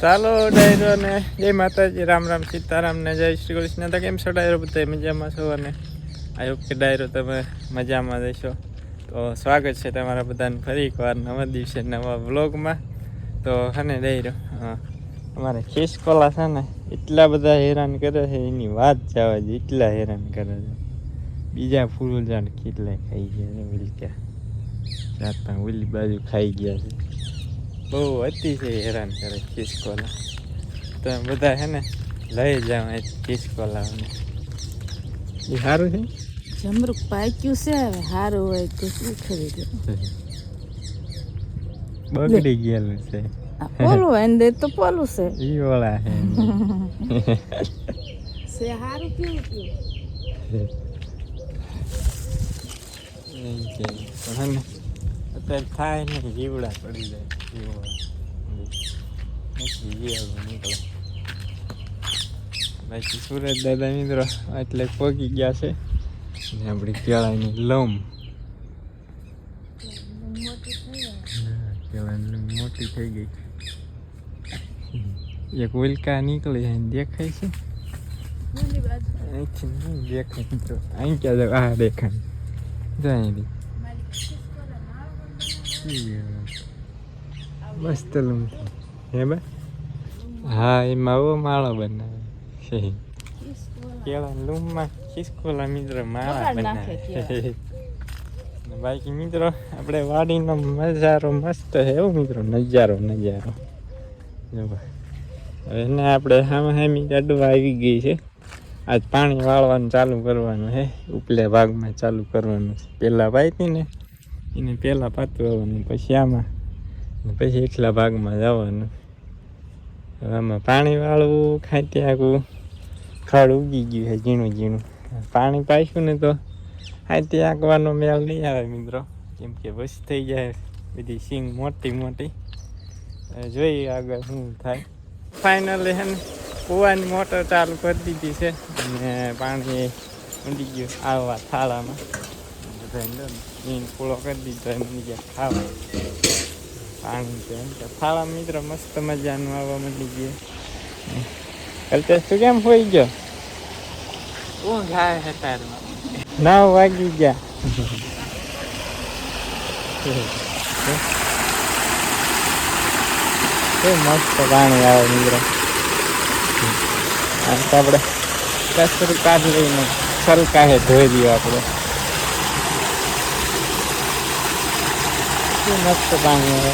ચાલો, ડાયરો ને જય માતાજી. રામ રામ સીતારામ ને જય શ્રી કૃષ્ણ. તો કેમ છો ડાયરો બધા? મજામાં છો અને? આઈ હોપ કે ડાયરો તમે મજામાં રહેશો તો સ્વાગત છે તમારા બધાને ફરી એકવાર નવા દિવસે, નવા વ્લોગમાં. તો હને ડાયરો, હા. અમારે ખિસકોલા છે ને, એટલા બધા હેરાન કરે છે, એની વાત જવા જ એટલા હેરાન કરે છે. બીજા ફૂલ જાણ કેટલા ખાઈ ગયા છે વિલકા રાતના ઓલી બાજુ ખાઈ ગયા છે. બહુ અતિશય હેરાન કરે ખિસકોલા તો બધા હે ને લઈ જાઉં એ ખિસકોલાઓને એ સારું છે? જમરૂક પાક્યું છે હવે સારું હોય તો શું ખરીદ બગડી ગયેલું છે. પોલું હોય ને તો પોલું છે. ઈ વાળા છે છે? સારું કેવું કેવું પણ હે ને અત્યારે થાય ને જીવડા પડી જાય. જીવડા નીકળે. બાકી સુરત દાદા મિત્રો એટલે પોગી ગયા છે. ને આપણી કેળાની લમ. કેળાની મોટી થઈ ગઈ. એક ઉલ્કા નીકળી છે દેખાય છે? અહીંથી દેખાય મિત્રો અહીં ક્યાં જવા આ દેખાય. જાય મસ્ત લમ હે બા હા એમાં આવો માળો બનાવે કેળા લૂમમાં ખિસકોલા મિત્ર માળા. બનાવે બાકી મિત્રો આપણે વાડીનો નજારો મસ્ત છે એવો મિત્રો નજારો નજારો. હવે એને આપણે સામે સામી ગાડવા આવી ગઈ છે આજ પાણી વાળવાનું ચાલુ કરવાનું છે ઉપલે ભાગમાં ચાલુ કરવાનું. છે પહેલાં પાઈતી ને એને પહેલાં પાતું આવવાનું, પછી આમાં. પછી એટલા ભાગમાં જવાનું. આમાં પાણી વાળવું ખાતે આખું ખડ ઉગી ગયું છે ઝીણું ઝીણું. પાણી પાઈશું ને તો ખાતે આંકવાનો મેળ નહીં આવે મિત્રો. કેમ કે બસ થઈ જાય બધી સિંગ મોટી મોટી. જોઈએ આગળ શું થાય. ફાઇનલી છે ને, કૂવાની મોટર ચાલુ કરી દીધી છે. અને પાણી ઊંડી ગયું આવવા થાળામાં. બધા ઈન પૂળો કરી દીધો એમ ગયા ખાવા પાણી છે થાળા મિત્રો મસ્ત મજાનું આવવા મળી ગયા કલ્પેશ તું કેમ હોઈ ગયો ઊંઘ આવે છે તારમાં નવ વાગી ગયા મસ્ત પાણી આવે મિત્રો આપણે કચરું કાઢ લઈને છલકાએ ધોઈ દઈએ આપણે કેવું મસ્ત પાણી આવે.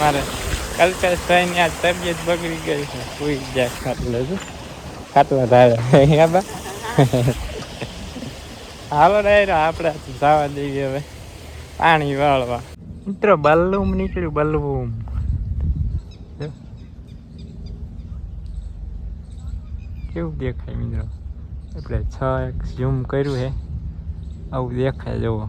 મારે કલ્પેશભાઈની આ તબિયત બગડી ગઈ છે. કોઈ જાય ખાટલે ખાટલા ધારે. બા. હાલો ડાયરો, આપણે જવા દઈએ હવે. પાણી વાળવા. મિત્રો બલ્લુમ નીકળ્યું બલ્લુમ કેવું દેખાય મિત્રો? આપણે છ એક ઝૂમ કર્યું છે આવું દેખાય, જુઓ.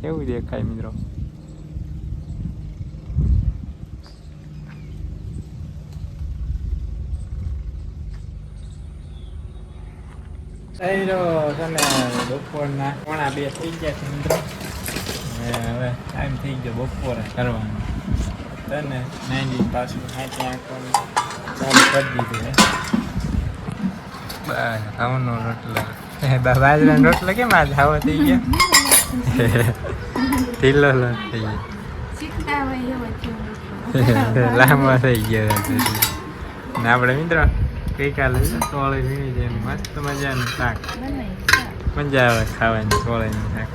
કેવું દેખાય મિત્રો? ડાયરો છે ને બપોરના પોણા બે થઈ ગયા છે મિત્રો. હવે ટાઈમ થઈ ગયો બપોરે કરવાનો. છે ને નાઈની પાછું હાથે આંખવાનું ચાલુ કરી દીધું બસ ઘઉંનો રોટલો. બાજરાનો રોટલો કેમ આજ આવો થઈ ગયા? ઢીલો લોટ થઈ ગયો. લાંબો થઈ ગયો ને આપણે મિત્રો ગઈકાલે તોળી વીણી છે મસ્ત મજાનું શાક? મજા આવે ખાવાની તોળીનું શાક.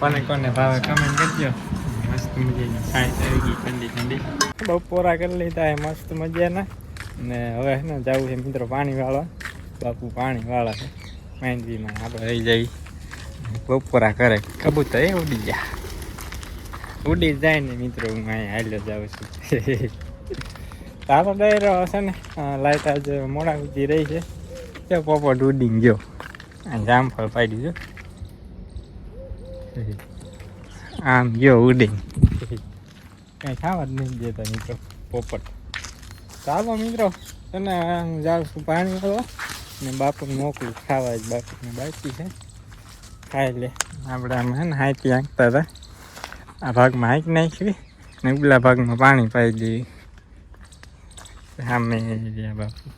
કોને કોને ભાવે કમેન્ટ કરજો. મસ્ત મજાની સાઈઝ આવી ગઈ ઠંડી ઠંડી. બપોરા કરી લીધા મસ્ત મજાના. ને હવે ને જવું છે મિત્રો પાણી વાળવા બાપુ પાણી વાળા છે. માંડવીમાં આપણે રહી જઈ. બપોરા કરે. કબૂતર એ ઉડી ગયા. ઉડી જાય ને મિત્રો, હું અહીંયા હાલ્યો જાઉં છું. તારો ડાયરો હશે ને. લાઈટ આજે મોડા સુધી રહી છે. તે પોપટ ઉડીને ગયો. જામફળ પાડી જો આમ ગયો ઉડીને. કંઈ ખાવા જ નહીં દેતા મિત્રો, પોપટ. ચાલો મિત્રો, તને હું જાઉં છું પાણી વાળવા ને બાપુને મોકલું. ખાવા જ બાપુને બાકી છે. ખાઈ લે. આપણે આમ હે ને હાંકી આંકતા હતા. આ ભાગમાં હાંકી નાખવી ને ઉપલા ભાગમાં પાણી પાઈ દેવી સામે રહ્યા બાપુ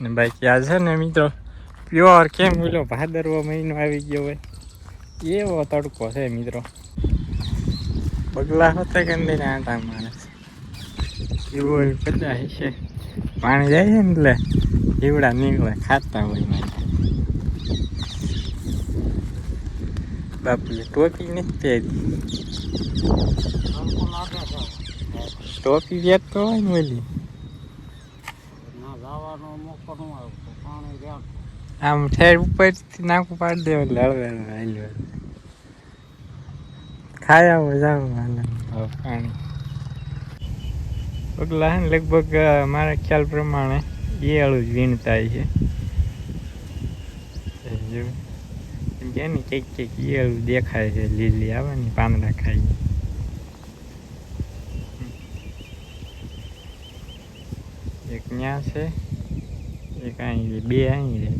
ને બાકી આ છે ને મિત્રો પ્યોર કેમ બોલો ભાદરવો મહિનો આવી ગયો હોય એવો તડકો છે મિત્રો પગલા હોતા કે અંદર આટા માણસ એવો બધા છે પાણી જાય છે ને એટલે જીવડા નીકળે ખાતા હોય મારે બાપુ ટોપી નથી પહેરી ટોપી પહેરતો હોય ને ઓલી આમ ઠેર ઉપરથી નાખું પાડી દે એટલે હળવે હળવે હાલ્યો. ખાયા હોય જાવ હાલે પાણી. પગલા હે લગભગ મારા ખ્યાલ પ્રમાણે ઈયાળું જ વીણતા છે. એ કે ને કંઈક કંઈક ઈયળું દેખાય છે લીલી આવે ને પાંદડા ખાઈ એક ન્યા છે એક અહીં બે અહીં રહે.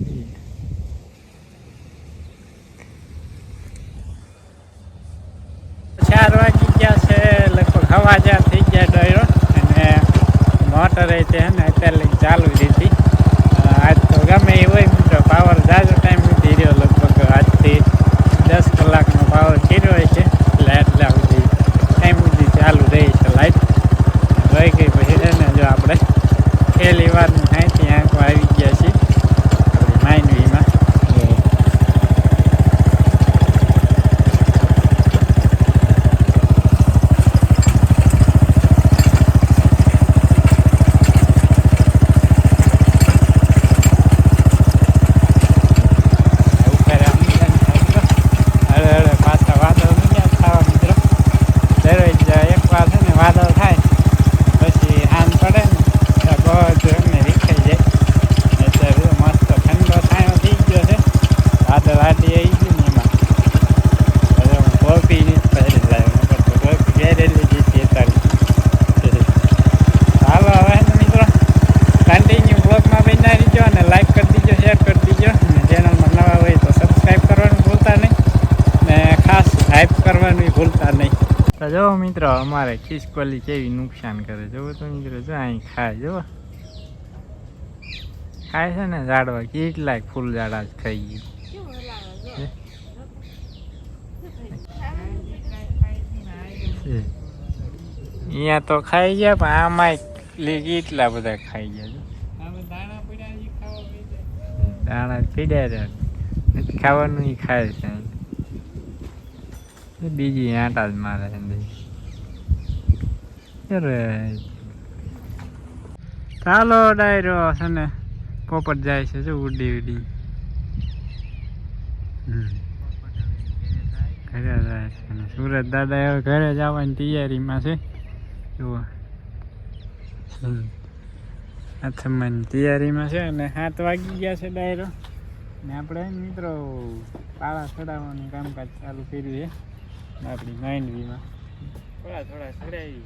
ચાર વાગી ગયા છે લગભગ હવા ચાર થઈ ગયા ડાયરો અને મોટર છે ને અત્યારે લઈને ચાલુ દીધી અ, આજ તો ગમે એ હોય મિત્રો પાવર જાજો ટાઈમ સુધી રહ્યો લગભગ આજથી દસ કલાકનો પાવર કર્યો છે એટલે એટલા સુધી ટાઈમ સુધી ચાલુ રહી છે લાઈટ વહી ગઈ પછી છે ને જો આપણે પહેલી વારની સાંઈથી આંખો આવી ગયા છીએ આપણી માઇનવીમાં ઉપર આમ મિત્રો હળે હળે પાછા વાદળ નહીં થવા મિત્રો દરરોજ એક વાર છે ને વાદળ થાય પછી હાન પડે ને ત્યાં બધું એમને રીખાઈ જાય અત્યારે જો મસ્ત ઠંડો છાંયો થઈ ગયો છે વાદળ આડી આવી ગયું ને એમાં હવે હું કોપી નથી પહેરી લાવ્યો નકર તો કોપી પહેરેલી જ હતી અત્યારે ચાલો હવે ને મિત્રો કન્ટિન્યુ બ્લોગમાં બના રહીજો અને લાઈક કરી દીજો શેર કરી દીજો અને ચેનલમાં નવા હોય તો સબસ્ક્રાઈબ કરવાનું ભૂલતા નહીં ને ખાસ હાઈપ કરવાનું નહીં. જો મિત્રો અમારે ખિસકોલી કેવી નુકસાન કરે જો તો મિત્રો જો અહીં ખાય જો ખાય છે ને ઝાડવા કેટલાય ફૂલ ઝાડા જ ખાઈ ગયું. અહીંયા તો ખાઈ ગયા પણ આમાંય કેટલા બધા ખાઈ ગયા છે દાણા પીડ્યા નથી ખાવાનું ખાય છે. બીજી આટા જ મારે અરે. ચાલો ડાયરો છે ને, પોપટ જાય છે જો ઉડી ઉડી. ઘરે જાય છે સુરત દાદા હવે ઘરે જવાની તૈયારીમાં છે. જુઓ. હમ. આથમવાની તૈયારીમાં છે અને સાત વાગી ગયા છે ડાયરો. ને આપણે મિત્રો પાળા ચડાવવાનું કામકાજ ચાલુ કર્યું છે. આપણી માંડવીમાં થોડા થોડા ચડાવી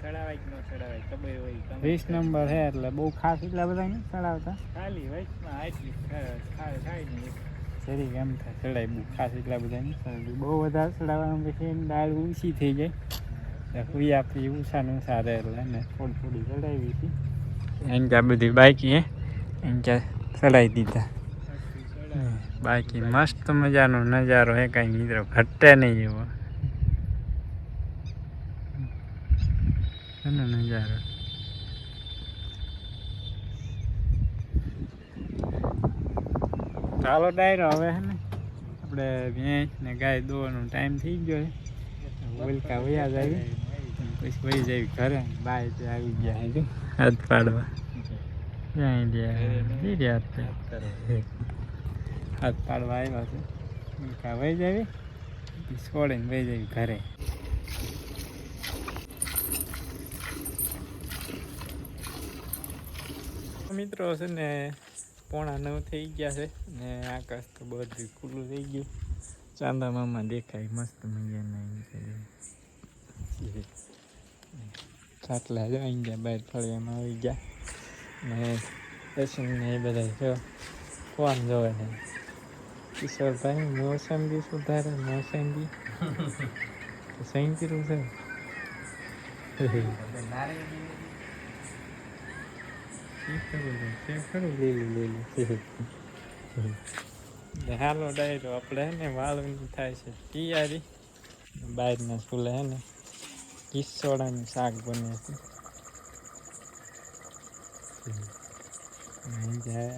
ચડાવાય ચડાવાય વીસ નંબર છે એટલે બહુ ખાસ એટલા બધા નહીં ચડાવતા? ખાલી વચમાં આટલી શરીર એમ થાય ચડાય બહુ ખાસ એટલા બધા નહીં ચડાવી બહુ વધારે ચડાવવાનું પછી દાળ ઊંચી થઈ જાય. કોઈ આપણી ઊંચા ને રહે એટલે ને થોડી થોડી ચડાવી હતી. એમ કે બધી બાઈકી હે. એમ ચડાવી દીધા. બાકી મસ્ત મજાનો નજારો હે કાંઈ મિત્રો ઘટે નહીં એવો. એનો નજારો. ચાલો ડાયરો હવે હે ને આપણે ભેંસ ને ગાય દોવાનો ટાઈમ થઈ ગયો છે ઓલકા વયા જાય પછી વહી જાય ઘરે બાય તે આવી ગયા હે હાથ પાડવા. ક્યાં ગયા. હાથ પાડવા આવ્યા છે. કાવાઈ જાવી? છોડે છોડીને વહી જવી ઘરે. મિત્રો છે ને, પોણા નવ થઈ ગયા છે ને આકાશ તો બધું ખુલ્લું થઈ ગયું. ચાંદા મામા દેખાય, મસ્ત મજાના ખાટલા જો અહીં ગયા, બહાર ફળિયામાં આવી ગયા. ને પેશન ને એ બધા જો, કોણ જોવે ને? કિશોરભાઈ મોસંબી સુધારે મોસંબી કર્યું છે? હાલો ડાયરો આપણે હે ને વાળવાની થાય છે. તૈયારી બહારના સ્કૂલે હે ને કિસ્સોડાનું શાક બને છે.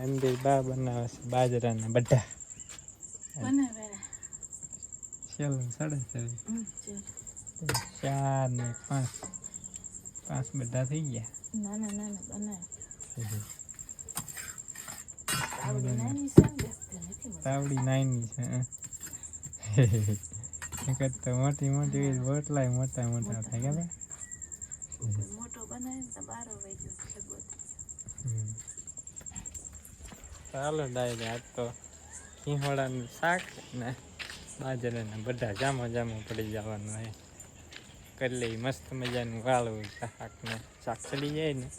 અંદર બા બનાવે છે બાજરાના બધા. ચાલો સાડા ચાર ચાર ને પાંચ. પાંચ બધા થઈ ગયા? ને. તાવડી નાની છે. તો મોટી મોટી તો મોટા મોટા થાય ગયા મોટો. બારો વાગ્યો. ચાલો ડાયરે આજ તો સિંહોડાનું શાક ને બાજરાના બધા જામો જામો પડી જવાનું હોય. કરી લઈ મસ્ત મજાનું વાળ હોય શાક ને શાક ચડી જાય ને.